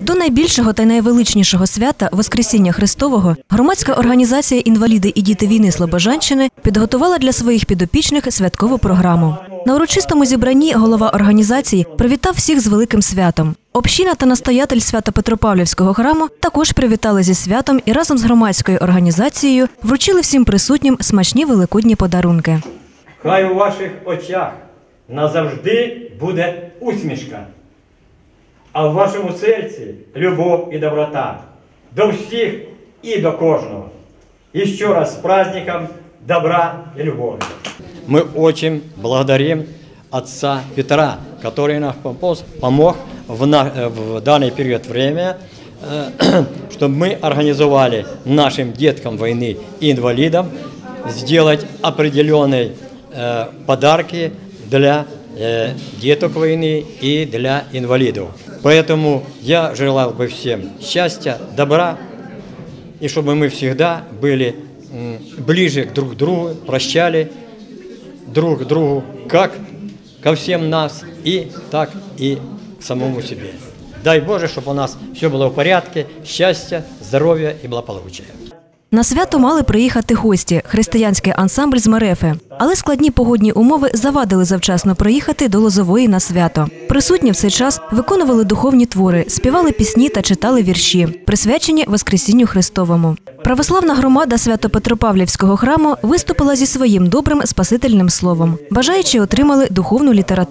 До найбільшого та найвеличнішого свята Воскресіння Христового громадська організація Інваліди і діти війни Слобожанщини підготувала для своїх підопічних святкову програму. На урочистому зібранні голова організації привітав всіх з великим святом. Община та настоятель Свято-Петропавлівського храму також привітали зі святом і разом з громадською організацією вручили всім присутнім смачні великодні подарунки. Хай у ваших очах назавжди буде усмішка, а в вашому серці любов і доброта до всіх і до кожного. І ще раз з праздником добра и любови. Мы очень благодарим отца Петра, который нам попос- помог в, на- э, в данный период времени, э, чтобы мы организовали нашим деткам войны и инвалидам сделать определенные э, подарки для э, деток войны и для инвалидов. Поэтому я желал бы всем счастья, добра, и чтобы мы всегда были ближе друг к другу, прощали друг другу, как ко всем нас, и так и к самому себе. Дай Боже, чтобы у нас все было в порядке, счастья, здоровья и благополучия. На свято мали приїхати гості християнський ансамбль з Мерефи, але складні погодні умови завадили завчасно приїхати до Лозової на свято. Присутні в цей час виконували духовні твори, співали пісні та читали вірші, присвячені Воскресінню Христовому. Православна громада Свято-Петропавлівського храму виступила зі своїм добрим спасительним словом. Бажаючі отримали духовну літературу.